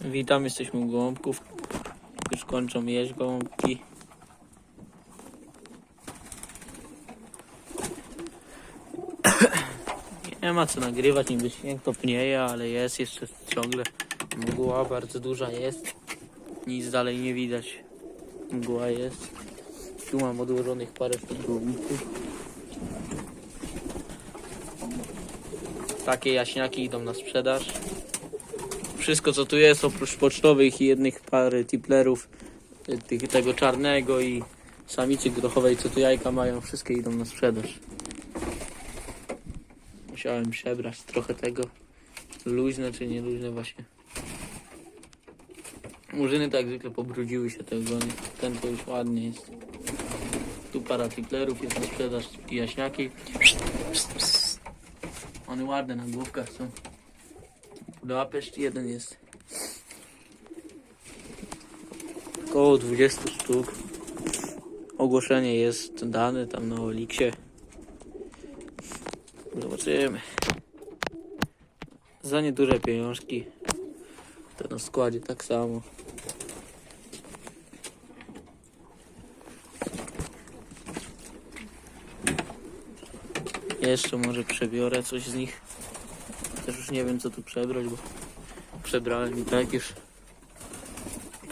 Witam, jesteśmy u gołąbków. Już kończą jeść gołąbki. Nie ma co nagrywać, niby śnieg topnieje, ale jest jeszcze ciągle. Mgła bardzo duża jest. Nic dalej nie widać. Mgła jest. Tu mam odłożonych parę sztuk gołąbków. Takie jaśniaki idą na sprzedaż. Wszystko co tu jest oprócz pocztowych i jednych pary tiplerów y, tych, tego czarnego i samicy grochowej co tu jajka mają, wszystkie idą na sprzedaż. Musiałem przebrać trochę tego. Luźne czy nie luźne właśnie. Murzyny tak zwykle pobrudziły się te ogony. Ten to już ładnie jest. Tu para tiplerów jest na sprzedaż i jaśniaki. One ładne na główkach są. Budapeszt jeden jest. Około 20 sztuk. Ogłoszenie jest dane tam na Oliksie. Zobaczymy. Za nieduże pieniążki. To na składzie tak samo. Jeszcze może przebiorę coś z nich. Już nie wiem co tu przebrać, bo przebrałem i tak już.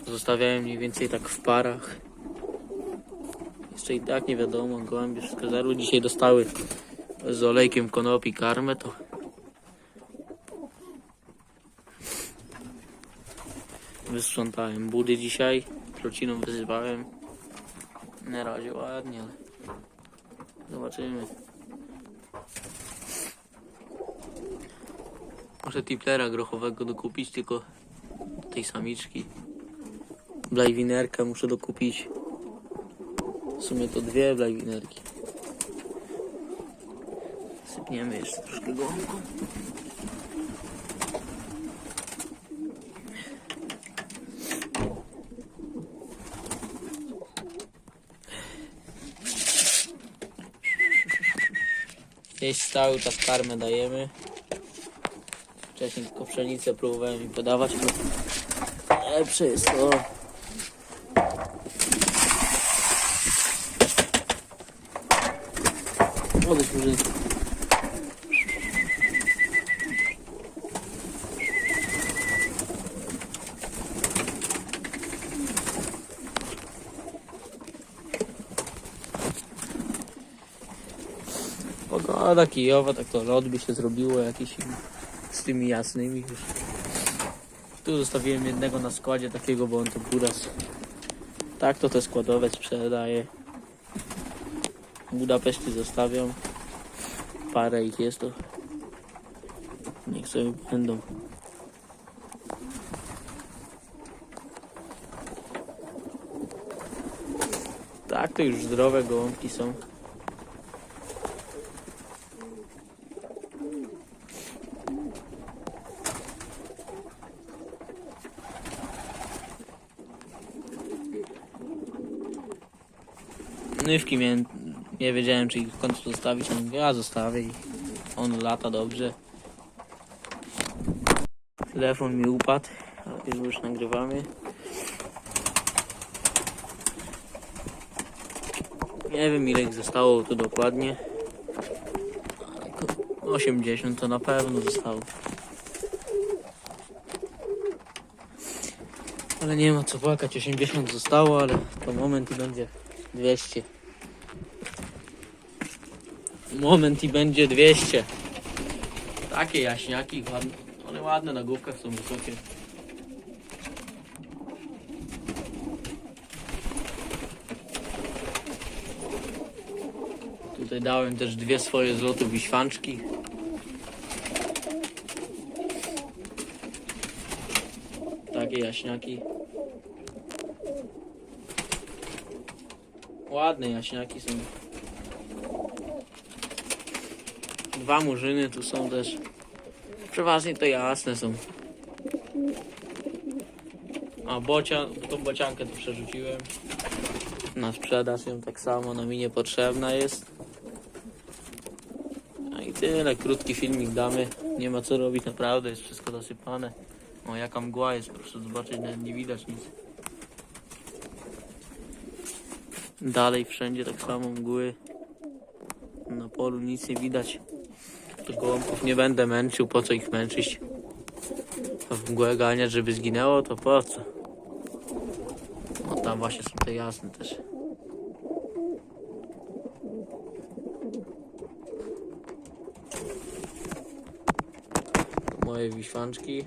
Zostawiałem mniej więcej tak w parach. Jeszcze i tak nie wiadomo, gołębie wszystko zarły. Dzisiaj dostały z olejkiem konopi karmę, to wysprzątałem budy dzisiaj. Prociną wyzywałem. Na razie ładnie, ale zobaczymy. Muszę tiplera grochowego dokupić, tylko tej samiczki. Blajwinerkę muszę dokupić. W sumie to dwie blajwinerki. Sypniemy jeszcze troszkę gołąbką. Jeść cały czas karmę dajemy. Wcześniej tylko pszenicę próbowałem im podawać, ale lepsze jest to. Odejdź murzyn. Pogoda kijowa, tak to lot by się zrobiło jakiś z tymi jasnymi już. Tu zostawiłem jednego na składzie takiego, bo on to buras. Tak to te składowe sprzedaje. W Budapeszcie zostawiam. Parę ich jest to. Niech sobie będą. Tak, to już zdrowe gołąbki są. Nywki miałem, nie wiedziałem czy ich w końcu zostawić, on mówi, a zostawię i on lata dobrze. Telefon mi upadł, ale już nagrywamy. Nie wiem ile ich zostało tu dokładnie. Ale ko- 80 to na pewno zostało. Ale nie ma co płakać, 80 zostało, ale to moment i będzie 200. Moment i będzie 200. Takie jaśniaki, ładne. One ładne na główkach są wysokie. Tutaj dałem też dwie swoje złote wiśwanczki. Takie jaśniaki. Ładne jaśniaki są. Dwa murzyny tu są też. Przeważnie to jasne są. A bocia, tą bociankę tu przerzuciłem. Na sprzedaż ją tak samo, no mi niepotrzebna jest. No i tyle, krótki filmik damy. Nie ma co robić, naprawdę jest wszystko zasypane. O, jaka mgła jest, proszę zobaczyć, nie widać nic. Dalej wszędzie tak samo mgły. Na polu nic nie widać. To gołąbków nie będę męczył, po co ich męczyć? A w mgłę ganiać, żeby zginęło, to po co? O, tam właśnie są te jasne też. Moje wiśwanczki.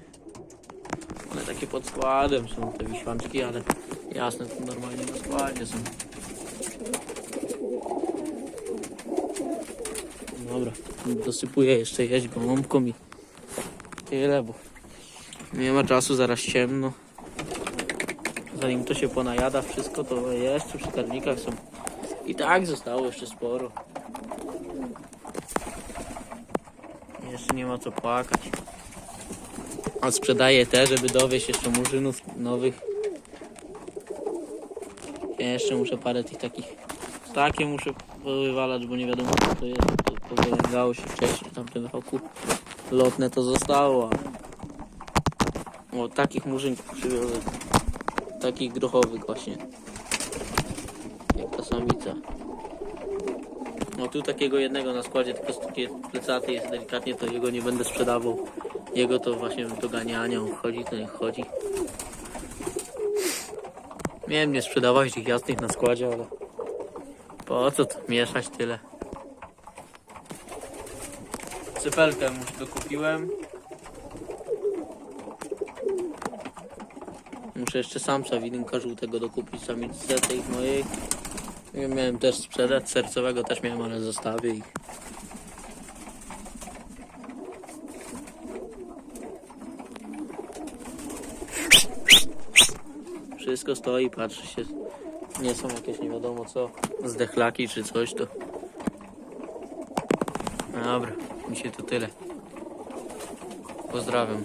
One takie pod składem są te wiśwanczki, ale jasne to normalnie na składzie są. Dobra, dosypuję jeszcze jeść gołąbką i tyle, bo nie ma czasu, zaraz ciemno. Zanim to się ponajada wszystko, to jeszcze przy karnikach są. I tak zostało jeszcze sporo. Jeszcze nie ma co płakać. A sprzedaję te, żeby dowieść jeszcze murzynów nowych. Ja jeszcze muszę parę tych takich. Takie muszę wywalać, bo nie wiadomo co to jest. To powylęgało się wcześniej w tamtym roku. Lotne to zostało. O, takich murzynków przywiozę. Takich grochowych właśnie. Jak ta samica. No tu takiego jednego na składzie, tylko takie plecaty jest delikatnie, to jego nie będę sprzedawał. Jego to właśnie do ganiania, on chodzi, to niech chodzi. Miałem nie sprzedawać tych jasnych na składzie, ale po co to mieszać tyle? Cypelkę już dokupiłem. Muszę jeszcze samca widynka żółtego dokupić, samicę tej mojej. Ja miałem też sprzedać, sercowego też miałem, ale zostawię ich. Wszystko stoi, patrzy się. Nie są jakieś nie wiadomo co, zdechlaki czy coś to. Dobra, mi się to tyle. Pozdrawiam.